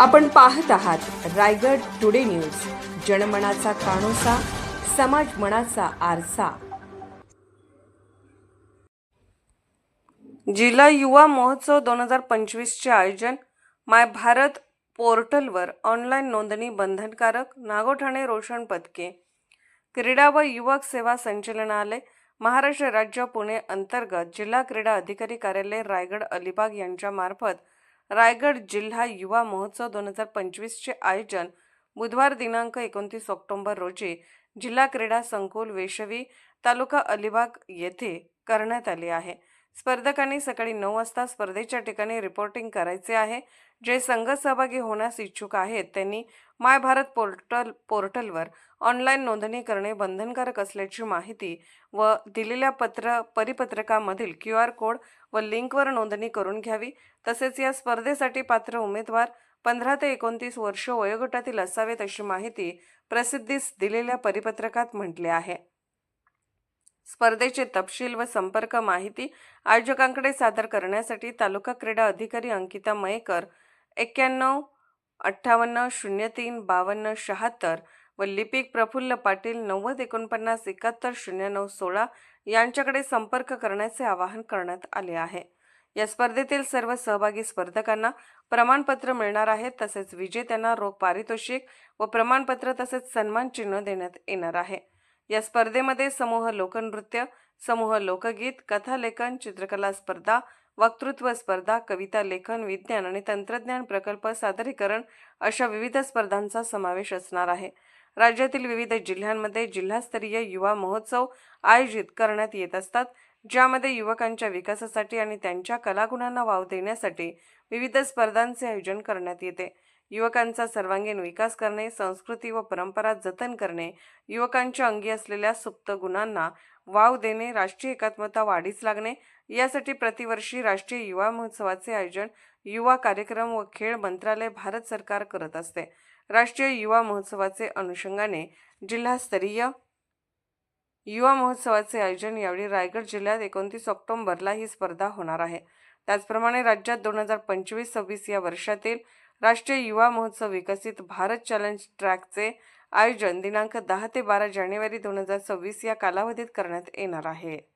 आपण पाहत आहात रायगड टुडे न्यूज. जनमनाचा कानोसा समाज मनाचा आरसा. जिल्हा युवा महोत्सव दोन हजार पंचवीसचे आयोजन माय भारत पोर्टलवर ऑनलाईन नोंदणी बंधनकारक नागोठाणे रोशन पदके क्रीडा व युवक सेवा संचालनालय महाराष्ट्र राज्य पुणे अंतर्गत जिल्हा क्रीडा अधिकारी कार्यालय रायगड अलिबाग यांच्यामार्फत रायगड जिल्हा युवा महोत्सव दोन हजार पंचवीसचे आयोजन बुधवार दिनांक एकोणतीस ऑक्टोंबर रोजी जिल्हा क्रीडा संकुल वेशवी तालुका अलिबाग येथे करण्यात आले आहे. स्पर्धकांनी सकाळी नऊ वाजता स्पर्धेच्या ठिकाणी रिपोर्टिंग करायचे आहे. जे संघ सहभागी होण्यास इच्छुक आहेत त्यांनी माय भारत पोर्टल पोर्टलवर ऑनलाईन नोंदणी करणे बंधनकारक असल्याची माहिती व दिलेल्या पत्र परिपत्रकामधील क्यू आर कोड व लिंकवर नोंदणी करून घ्यावी. तसेच या स्पर्धेसाठी पात्र उमेदवार पंधरा ते एकोणतीस वर्ष वयोगटातील असावेत अशी माहिती प्रसिद्धीस दिलेल्या परिपत्रकात म्हटले आहे. स्पर्धेचे तपशील व संपर्क माहिती आयोजकांकडे सादर करण्यासाठी तालुका क्रीडा अधिकारी अंकिता मयेकर एक्क्याण्णव अठ्ठावन्न शून्य तीन बावन्न शहात्तर व लिपिक प्रफुल्ल पाटील नव्वद एकोणपन्नास एकाहत्तर शून्य नऊ सोळा यांच्याकडे संपर्क करण्याचे आवाहन करण्यात आले आहे. या स्पर्धेतील सर्व सहभागी स्पर्धकांना प्रमाणपत्र मिळणार आहे तसेच विजेत्यांना रोख पारितोषिक व प्रमाणपत्र तसेच सन्मान चिन्ह देण्यात येणार आहे. या स्पर्धेमध्ये समूह लोकनृत्य समूह लोकगीत कथालेखन चित्रकला स्पर्धा वक्तृत्व स्पर्धा कविता लेखन विज्ञान आणि तंत्रज्ञान प्रकल्प सादरीकरण अशा विविध स्पर्धांचा समावेश असणार आहे. राज्यातील विविध जिल्ह्यांमध्ये जिल्हास्तरीय युवा महोत्सव आयोजित करण्यात येत असतात ज्यामध्ये युवकांच्या विकासासाठी आणि त्यांच्या कलागुणांना वाव देण्यासाठी विविध स्पर्धांचे आयोजन करण्यात येते. युवकांचा सर्वांगीण विकास करणे संस्कृती व परंपरा जतन करणे युवकांच्या अंगी असलेल्या सुप्त गुणांना वाव देणे राष्ट्रीय एकात्मता वाढीस लागणे यासाठी प्रतिवर्षी राष्ट्रीय युवा महोत्सवाचे आयोजन युवा कार्यक्रम व खेळ मंत्रालय भारत सरकार करत असते. राष्ट्रीय युवा महोत्सवाचे अनुषंगाने जिल्हास्तरीय युवा महोत्सवाचे आयोजन यावेळी रायगड जिल्ह्यात एकोणतीस ऑक्टोबरला ही स्पर्धा होणार आहे. त्याचप्रमाणे राज्यात दोन हजार पंचवीस सव्वीस या वर्षातील राष्ट्रीय युवा महोत्सव विकसित भारत चॅलेंज ट्रॅकचे आयोजन दिनांक दहा ते बारा जानेवारी दोन हजार सव्वीस या कालावधीत करण्यात येणार आहे.